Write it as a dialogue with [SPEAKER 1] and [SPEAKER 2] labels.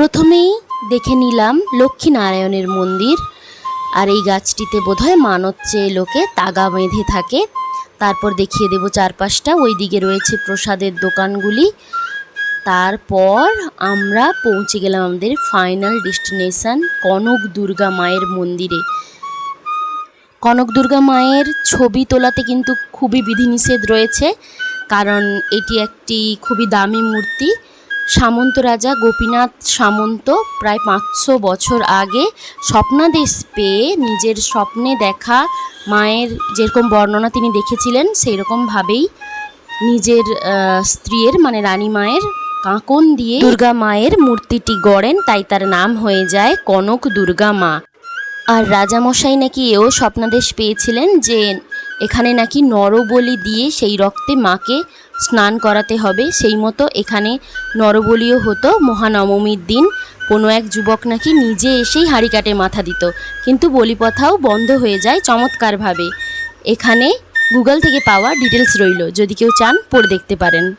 [SPEAKER 1] প্রথমেই দেখে নিলাম লক্ষ্মীনারায়ণের মন্দির, আর এই গাছটিতে বোধহয় মানত চেয়ে লোকে তাগা বেঁধে থাকে। তারপর দেখিয়ে দেব চারপাশটা ওই দিকে রয়েছে প্রসাদের দোকানগুলি। তারপর আমরা পৌঁছে গেলাম আমাদের ফাইনাল ডেস্টিনেশন কনক দুর্গা মায়ের মন্দিরে। কনক দুর্গা মায়ের ছবি তোলাতে কিন্তু খুবই বিধিনিষেধ রয়েছে, কারণ এটি একটি খুবই দামি মূর্তি। সামন্ত রাজা গোপীনাথ সামন্ত প্রায় পাঁচশো বছর আগে স্বপ্নাদেশ পেয়ে নিজের স্বপ্নে দেখা মায়ের যেরকম বর্ণনা তিনি দেখেছিলেন সেই রকমভাবেই নিজের স্ত্রীর মানে রানী মায়ের কাঁকন দিয়ে দুর্গা মায়ের মূর্তিটি গড়েন, তাই তার নাম হয়ে যায় কনক দুর্গা মা। আর রাজামশাই নাকি এও স্বপ্নাদেশ পেয়েছিলেন যে এখানে নাকি নরবলি দিয়ে সেই রক্তে মাকে স্নান করাতে হবে। সেই মতো এখানে নরবলিও হতো। মহানবমীর দিন কোনো এক যুবক নাকি নিজে এসেই হাঁড়ি কাটে, মাথা দিত। কিন্তু বলিপথাও বন্ধ হয়ে যায় চমৎকারভাবে। এখানে গুগল থেকে পাওয়া ডিটেলস রইল। যদি কেউ চান, পড়ে দেখতে পারেন।